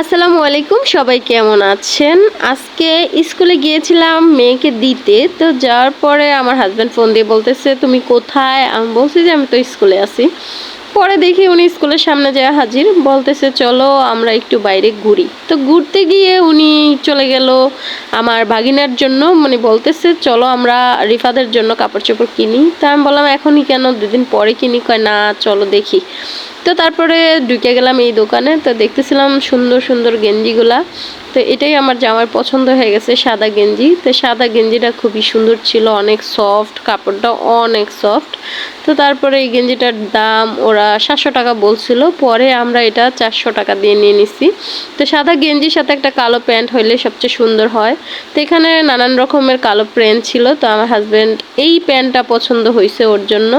আসসালামু আলাইকুম, সবাই কেমন আছেন? আজকে স্কুলে গিয়েছিলাম মেয়েকে দিতে, তো যাওয়ার পরে আমার হাজব্যান্ড ফোন দিয়ে বলতেছে, তুমি কোথায়? আমি বলছি যে, আমি তো স্কুলে আছি। পরে দেখি উনি স্কুলের সামনে যায় হাজির, বলতেছে, চলো আমরা একটু বাইরে ঘুরি। তো ঘুরতে গিয়ে উনি চলে গেল আমার ভাগিনার জন্য। মানে বলতেছে, চলো আমরা রিফাদের জন্য কাপড় চোপড় কিনি। তা আমি বললাম, এখনই কেন? দুদিন পরে কিনি। কয়, না, চলো দেখি। তো তারপরে ঢুকে গেলাম এই দোকানে, তো দেখতেছিলাম সুন্দর সুন্দর গেঞ্জিগুলা। তো এটাই আমার জামার পছন্দ হয়ে গেছে, সাদা গেঞ্জি। তো সাদা গেঞ্জিটা খুবই সুন্দর ছিল, অনেক সফট কাপড়টা অনেক সফট তো তারপরে এই গেঞ্জিটার দাম ওরা সাতশো টাকা বলছিল, পরে আমরা এটা চারশো টাকা দিয়ে নিয়ে নিছি। তো সাদা গেঞ্জির সাথে একটা কালো প্যান্ট হইলে সবচেয়ে সুন্দর হয়। তো এখানে নানান রকমের কালো প্যান্ট ছিল, তো আমার হাজব্যান্ড এই প্যান্টটা পছন্দ হয়েছে ওর জন্য।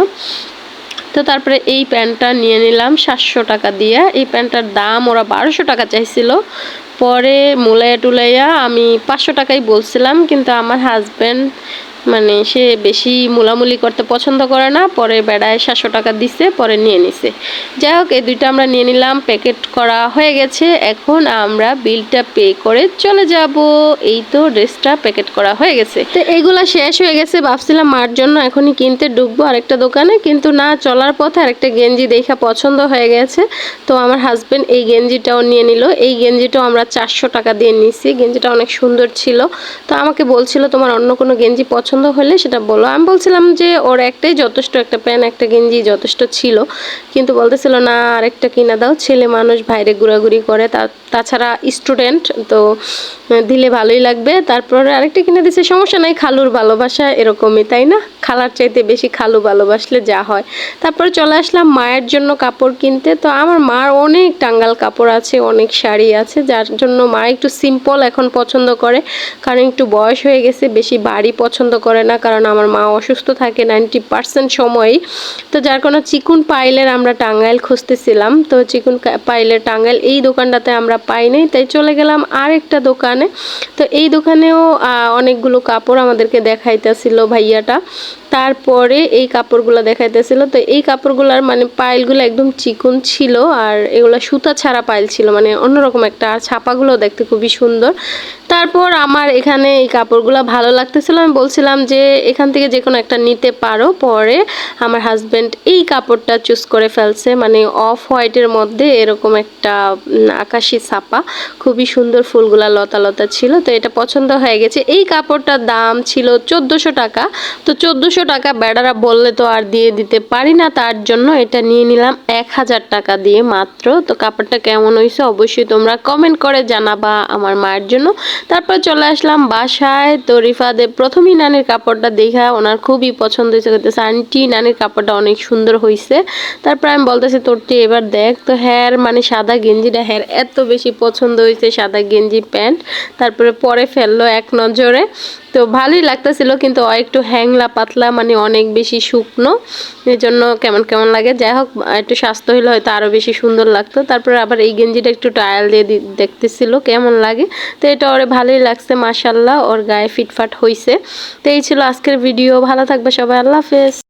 তো তারপরে এই প্যান্টটা নিয়ে নিলাম সাতশো টাকা দিয়ে। এই প্যান্টটার দাম ওরা বারোশো টাকা চাইছিল। পরে মুলাইয়া টুলাইয়া আমি পাঁচশো টাকাই বলছিলাম, কিন্তু আমার হাজব্যান্ড মানে সে বেশি মুলামুলি করতে পছন্দ করে না, পরে বেড়ায় সাতশো টাকা দিছে, পরে নিয়ে নিছে। যাই হোক, এই দুইটা আমরা নিয়ে নিলাম, প্যাকেট করা হয়ে গেছে, এখন আমরা বিলটা পে করে চলে যাব। এই তো ড্রেসটা প্যাকেট করা হয়ে গেছে। তো এইগুলা শেষ হয়ে গেছে, ভাবছিলাম মার জন্য এখনই কিনতে ঢুকবো আরেকটা দোকানে, কিন্তু না, চলার পথে আরেকটা গেঞ্জি দেখা পছন্দ হয়ে গেছে। তো আমার হাজবেন্ড এই গেঞ্জিটাও নিয়ে নিল। এই গেঞ্জিটাও আমরা চারশো টাকা দিয়ে নিছি, গেঞ্জিটা অনেক সুন্দর ছিল। তো আমাকে বলছিল, তোমার অন্য কোনো গেঞ্জি পছন্দ হলে সেটা বলো। আমি বলছিলাম যে ওর একটাই যথেষ্ট, একটা প্যান্ট একটা গেঞ্জি যথেষ্ট ছিল। কিন্তু বলতেছিল, না, আরেকটা কিনা দাও। ছেলে মানুষ বাইরে ঘোরাঘুরি করে। তা, তাছাড়া স্টুডেন্ট তো দিলে ভালোই লাগবে। তারপরে আরেকটা কিনে দিছে, সমস্যা নাই, খালুর ভালোবাসা এরকমই, তাই না? খালার চাইতে বেশি খালু ভালোবাসলে যা হয়। তারপরে চলে আসলাম মায়ের জন্য কাপড় কিনতে। তো আমার মার অনেক টাঙ্গাল কাপড় আছে, অনেক শাড়ি আছে, যার জন্য মা একটু সিম্পল এখন পছন্দ করে। কারণ একটু বয়স হয়ে গেছে, বেশি বাড়ি পছন্দ করে না, কারণ আমার মা অসুস্থ থাকে নাইনটি পার্সেন্ট সময়ই। তো যার কোনো চিকুন পাইলের আমরা টাঙ্গাইল খুঁজতেছিলাম। তো চিকুন পাইলের টাঙ্গাইল এই দোকানটাতে আমরা পাই নাই তাই চলে গেলাম আরেকটা দোকানে। তো এই দোকানেও অনেকগুলো কাপড় আমাদেরকে দেখাইতেছিল ভাইয়াটা। তারপরে এই কাপড়গুলো দেখাইতেছিল। তো এই কাপড়গুলোর মানে পাইলগুলো একদম চিকুন ছিল আর এগুলো সুতা ছাড়া পাইল ছিল। মানে অন্যরকম একটা আর ছাপাগুলো দেখতে খুবই সুন্দর। তারপর আমার এখানে এই কাপড়গুলো ভালো লাগতেছিল। আমি বলছিলাম যে এখান থেকে যে কোনো একটা নিতে পারো। পরে আমার হাজব্যান্ড এই কাপড়টা চুজ করে ফেলছে। মানে অফ হোয়াইটের মধ্যে এরকম একটা আকাশি ছাপা। খুবই সুন্দর ফুলগুলা লতা লতা ছিল। তো এটা পছন্দ হয়ে গেছে। এই কাপড়টার দাম ছিল চোদ্দোশো টাকা। তো চোদ্দোশো টাকা বেড়ারা বললে তো আর দিয়ে দিতে পারি না, তার জন্য এটা নিয়ে নিলাম এক হাজার টাকা দিয়ে মাত্র। তো কাপড়টা কেমন হয়েছে অবশ্যই তোমরা কমেন্ট করে জানাবা আমার মায়ের জন্য। তারপর চলে আসলাম বাসায়। তো রিফাদে প্রথমেই নানির কাপড়টা দেখা, ওনার খুবই পছন্দ হয়েছে। করতেছে আন্টি, নানির কাপড়টা অনেক সুন্দর হয়েছে তারপর আমি বলতেছি তোরটি এবার দেখ। তো হ্যার মানে সাদা গেঞ্জিটা হ্যার এত বেশি পছন্দ হয়েছে সাদা গেঞ্জি প্যান্ট। তারপরে পরে ফেলল এক নজরে। তো ভালোই লাগতেছিল, কিন্তু একটু হ্যাংলা পাতলা মানে অনেক বেশি শুকনো। এই জন্য কেমন কেমন লাগে, যাই হোক, একটু স্বাস্থ্য হলে হয়তো আরও বেশি সুন্দর লাগতো। তারপরে আবার এই গেঞ্জিটা একটু টায়াল দিয়ে দেখতেছিল, কেমন লাগে। তো এটা ওরে ভালোই লাগছে মাসাল্লাহ ওর গায়ে ফিটফাট হয়েছে তো এই ছিল আজকের ভিডিও ভালো থাকবে সবাই, আল্লাহ হাফেজ।